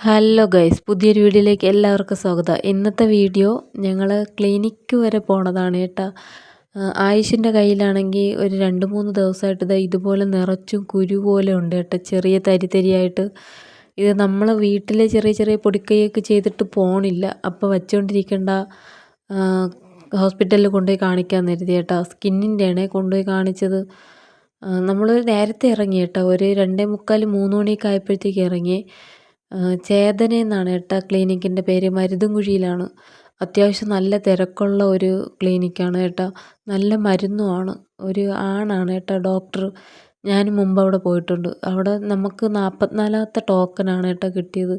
Hello guys പുതിയൊരു വീഡിയോയിലേക്ക് എല്ലാവർക്കും സ്വാഗതം. ഇന്നത്തെ വീഡിയോ ഞങ്ങൾ ക്ലിനിക്ക് വരെ പോണതാണ് കേട്ടോ. ആയുഷിന്റെ കയ്യിലാണെങ്കിൽ ഒരു രണ്ട് മൂന്ന് ദിവസമായിട്ട് ഇത് ഇതുപോലെ നിറച്ചും കുരു പോലെ ഉണ്ട് കേട്ടോ. ചെറിയ തരി തരിയായിട്ട്. ഇത് നമ്മൾ വീട്ടിലെ ചെറിയ ചെറിയ പൊടിക്കൈയൊക്കെ ചെയ്തിട്ട് പോണില്ല. അപ്പോൾ വച്ചുകൊണ്ടിരിക്കേണ്ട ഹോസ്പിറ്റലിൽ കൊണ്ടുപോയി കാണിക്കാൻ കരുതി കേട്ടോ. സ്കിന്നിന്റെ ആണേ കൊണ്ടുപോയി കാണിച്ചത്. നമ്മൾ നേരത്തെ ഇറങ്ങി കേട്ടോ. ഒരു രണ്ടേ മുക്കാൽ മൂന്ന് മണിയൊക്കെ ആയപ്പോഴത്തേക്ക് ഇറങ്ങി. ചേതന എന്നാണ് കേട്ടോ ക്ലിനിക്കിന്റെ പേര്. മരുതുംകുഴിയിലാണ് അത്യാവശ്യം നല്ല തിരക്കുള്ള ഒരു ക്ലിനിക്കാണ് കേട്ടോ നല്ല മരുന്നുമാണ്. ഒരു ആണാണ് കേട്ടോ ഡോക്ടർ. ഞാൻ മുമ്പ് അവിടെ പോയിട്ടുണ്ട്. അവിടെ നമുക്ക് നാൽപ്പത്തിനാലാമത്തെ ടോക്കനാണ് കേട്ടോ കിട്ടിയത്.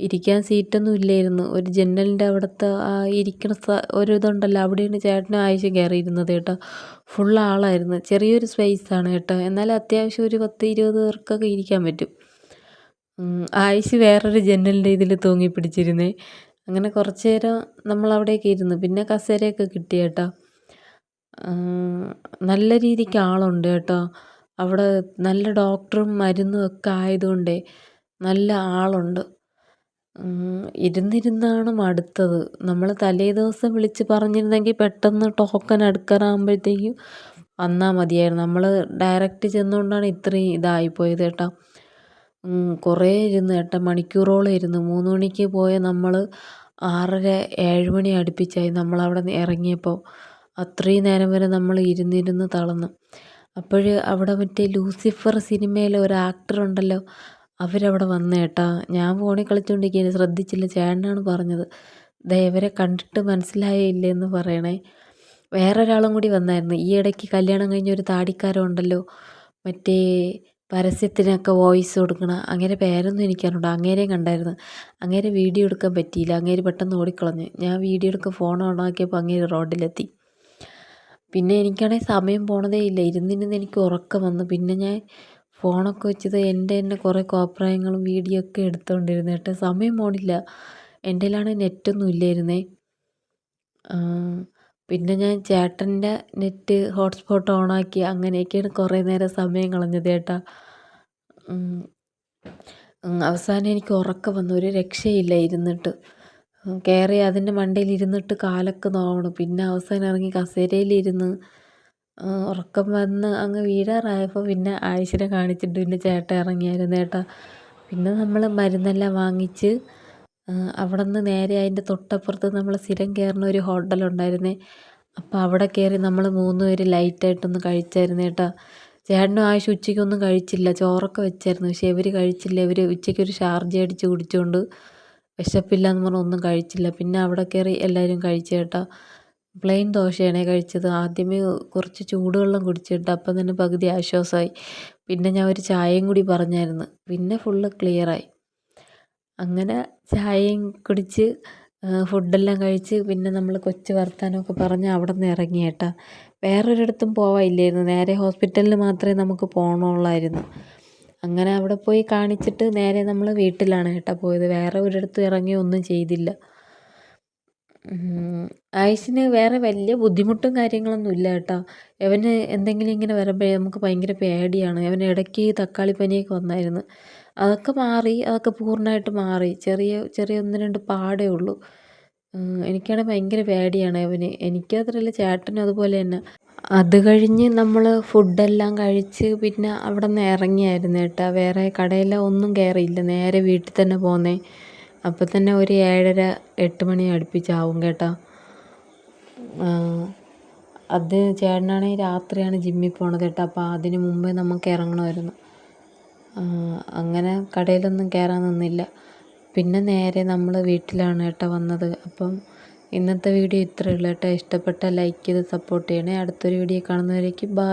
ഇരിക്കാൻ സീറ്റൊന്നും ഇല്ലായിരുന്നു. ഒരു ജനലിന്റെ അവിടുത്തെ ആ ഇരിക്കണ ഒരു ഇതുണ്ടല്ലോ അവിടെയാണ് ചേട്ടനും ആയിഷ കയറിയിരുന്നത് കേട്ടോ ഫുൾ ആളായിരുന്നു. ചെറിയൊരു സ്പേസാണ് കേട്ടോ എന്നാലും അത്യാവശ്യം ഒരു പത്ത് ഇരുപത് പേർക്കൊക്കെ ഇരിക്കാൻ പറ്റും. ആയിഷ് വേറൊരു ജനലിന്റെ ഇതിൽ തൂങ്ങി പിടിച്ചിരുന്നേ. അങ്ങനെ കുറച്ച് നേരം നമ്മൾ അവിടെയൊക്കെ ഇരുന്നു. പിന്നെ കസേരയൊക്കെ കിട്ടി കേട്ടോ. നല്ല രീതിക്ക് ആളുണ്ട് കേട്ടോ. അവിടെ നല്ല ഡോക്ടറും മരുന്നും ഒക്കെ ആയതുകൊണ്ടേ നല്ല ആളുണ്ട്. ഇരുന്നിരുന്നാണ് മടുത്തത്. നമ്മൾ തലേ ദിവസം വിളിച്ച് പറഞ്ഞിരുന്നെങ്കിൽ പെട്ടെന്ന് ടോക്കൺ എടുക്കാറാകുമ്പോഴത്തേക്കും വന്നാൽ മതിയായിരുന്നു. നമ്മൾ ഡയറക്റ്റ് ചെന്നുകൊണ്ടാണ് ഇത്രയും ഇതായിപ്പോയത് കേട്ടോ. കുറേ ഇരുന്ന് എട്ട് മണിക്കൂറോളം ഇരുന്ന് മൂന്ന് മണിക്ക് പോയ നമ്മൾ ആറര ഏഴ് മണി അടുപ്പിച്ചായി നമ്മളവിടെ ഇറങ്ങിയപ്പോൾ അത്രയും നേരം വരെ നമ്മൾ ഇരുന്നിരുന്ന് തളർന്നു. അപ്പോൾ അവിടെ മറ്റേ ലൂസിഫർ സിനിമയിലെ ഒരു ആക്ടർ ഉണ്ടല്ലോ അവരവിടെ വന്നു കേട്ടാ. ഞാൻ ഫോണിൽ കളിച്ചുകൊണ്ടിരിക്കുകയാണ് ശ്രദ്ധിച്ചില്ല ചേട്ടനാണ് പറഞ്ഞത്. ദയവരെ കണ്ടിട്ട് മനസ്സിലായില്ലേ എന്ന് പറയണേ. വേറൊരാളും കൂടി വന്നായിരുന്നു. ഈ ഇടയ്ക്ക് കല്യാണം കഴിഞ്ഞ ഒരു താടിക്കാരൻ ഉണ്ടല്ലോ മറ്റേ പരസ്യത്തിനൊക്കെ വോയിസ് കൊടുക്കണ അങ്ങനെ പേരൊന്നും എനിക്കറിഞ്ഞൂടാ. അങ്ങേരെയും കണ്ടായിരുന്നു. അങ്ങേരെ വീഡിയോ എടുക്കാൻ പറ്റിയില്ല. അങ്ങേര് പെട്ടെന്ന് ഓടിക്കളഞ്ഞു. ഞാൻ വീഡിയോ എടുക്കാൻ ഫോൺ ഓണാക്കിയപ്പോൾ അങ്ങേര് റോഡിലെത്തി. പിന്നെ എനിക്കാണെങ്കിൽ സമയം പോണതേ ഇല്ല. ഇരുന്നിരുന്ന് എനിക്ക് ഉറക്കം വന്നു. പിന്നെ ഞാൻ ഫോണൊക്കെ വെച്ചത് എന്റെ തന്നെ കുറേ കോപ്രായങ്ങളും വീഡിയോ ഒക്കെ എടുത്തുകൊണ്ടിരുന്നു കേട്ടോ. സമയം പോണില്ല. എന്റെ നെറ്റൊന്നും ഇല്ലായിരുന്നേ. പിന്നെ ഞാൻ ചേട്ടന്റെ നെറ്റ് ഹോട്ട്സ്പോട്ട് ഓണാക്കി അങ്ങനെയൊക്കെയാണ് കുറേ നേരം സമയം കളഞ്ഞത് ചേട്ടാ അവസാനം എനിക്ക് ഉറക്കം വന്നു ഒരു രക്ഷയില്ല ഇരുന്നിട്ട്. കയറി അതിന്റെ മണ്ടയിൽ ഇരുന്നിട്ട് കാലൊക്കെ നോവണം. പിന്നെ അവസാനം ഇറങ്ങി കസേരയിലിരുന്ന് ഉറക്കം വന്ന് അങ്ങ് വീഴാറായപ്പോൾ പിന്നെ ആയിഷനെ കാണിച്ചിട്ട് പിന്നെ ചേട്ടൻ ഇറങ്ങിയായിരുന്നു ചേട്ടാ പിന്നെ നമ്മൾ മരുന്നെല്ലാം വാങ്ങിച്ച് അവിടെ നിന്ന് നേരെ അതിന്റെ തൊട്ടപ്പുറത്ത് നമ്മൾ സ്ഥിരം കയറുന്ന ഒരു ഹോട്ടൽ ഉണ്ടായിരുന്നേ അപ്പോൾ അവിടെ കയറി നമ്മൾ മൂന്ന് പേര് ലൈറ്റായിട്ടൊന്ന് കഴിച്ചായിരുന്നു കേട്ടോ. ചേട്ടനും ആവശ്യം ഉച്ചയ്ക്കൊന്നും കഴിച്ചില്ല. ചോറൊക്കെ വെച്ചായിരുന്നു. പക്ഷേ ഇവർ കഴിച്ചില്ല. ഇവർ ഉച്ചയ്ക്കൊരു ഷാർജ അടിച്ച് കുടിച്ചുകൊണ്ട് വിശപ്പില്ല എന്ന് പറഞ്ഞ് ഒന്നും കഴിച്ചില്ല. പിന്നെ അവിടെ കയറി എല്ലാവരും കഴിച്ചു കേട്ടോ. പ്ലെയിൻ ദോശയാണ് കഴിച്ചത്. ആദ്യമേ കുറച്ച് ചൂടുവെള്ളം കുടിച്ചിട്ട് അപ്പം തന്നെ പകുതി ആശ്വാസമായി. പിന്നെ ഞാൻ ഒരു ചായയും കൂടി പറഞ്ഞായിരുന്നു. പിന്നെ ഫുള്ള് ക്ലിയറായി. അങ്ങനെ ചായയും കുടിച്ച് ഫുഡെല്ലാം കഴിച്ച് പിന്നെ നമ്മൾ കൊച്ചു വർത്താനമൊക്കെ പറഞ്ഞ് അവിടെ നിന്ന് ഇറങ്ങി കേട്ടോ വേറൊരിടത്തും പോവാനില്ലായിരുന്നു. നേരെ ഹോസ്പിറ്റലിൽ മാത്രമേ നമുക്ക് പോകണമുള്ളായിരുന്നു അങ്ങനെ അവിടെ പോയി കാണിച്ചിട്ട് നേരെ നമ്മൾ വീട്ടിലാണ് കേട്ടോ പോയത്. വേറെ ഒരിടത്തും ഇറങ്ങി ഒന്നും ചെയ്തില്ല. ആയുഷിന് വേറെ വലിയ ബുദ്ധിമുട്ടും കാര്യങ്ങളൊന്നും ഇല്ല കേട്ടോ. അവന് എന്തെങ്കിലും ഇങ്ങനെ വരുമ്പോഴേ നമുക്ക് ഭയങ്കര പേടിയാണ്. അവന് ഇടയ്ക്ക് തക്കാളി പനിയൊക്കെ വന്നായിരുന്നു. അതൊക്കെ മാറി അതൊക്കെ പൂർണമായിട്ട് മാറി. ചെറിയ ചെറിയ ഒന്ന് രണ്ട് പാടേ ഉള്ളൂ. എനിക്കാണെങ്കിൽ ഭയങ്കര പേടിയാണ് അവന് എനിക്കത്രല്ല ചേട്ടനും അതുപോലെ തന്നെ. അത് കഴിഞ്ഞ് നമ്മൾ ഫുഡെല്ലാം കഴിച്ച് പിന്നെ അവിടെ നിന്ന് ഇറങ്ങിയായിരുന്നു കേട്ടോ. വേറെ കടയിലൊന്നും കയറിയില്ല നേരെ വീട്ടിൽ തന്നെ പോന്നേ. അപ്പോൾ തന്നെ ഒരു ഏഴര എട്ട് മണി അടുപ്പിച്ചാവും കേട്ടോ. അത് ചേട്ടനാണെങ്കിൽ രാത്രിയാണ് ജിമ്മിൽ പോണത് കേട്ടോ. അപ്പോൾ അതിന് മുമ്പേ നമുക്ക് ഇറങ്ങണമായിരുന്നു. അങ്ങനെ കടയിലൊന്നും കയറാൻ നിന്നില്ല. പിന്നെ നേരെ നമ്മൾ വീട്ടിലാണ് കേട്ടോ വന്നത്. അപ്പം ഇന്നത്തെ വീഡിയോ ഇത്രയേ ഉള്ളൂ കേട്ടോ. ഇഷ്ടപ്പെട്ടാൽ ലൈക്ക് ചെയ്ത് സപ്പോർട്ട് ചെയ്യണേ. അടുത്തൊരു വീഡിയോ കാണുന്നവരേക്ക് ബൈ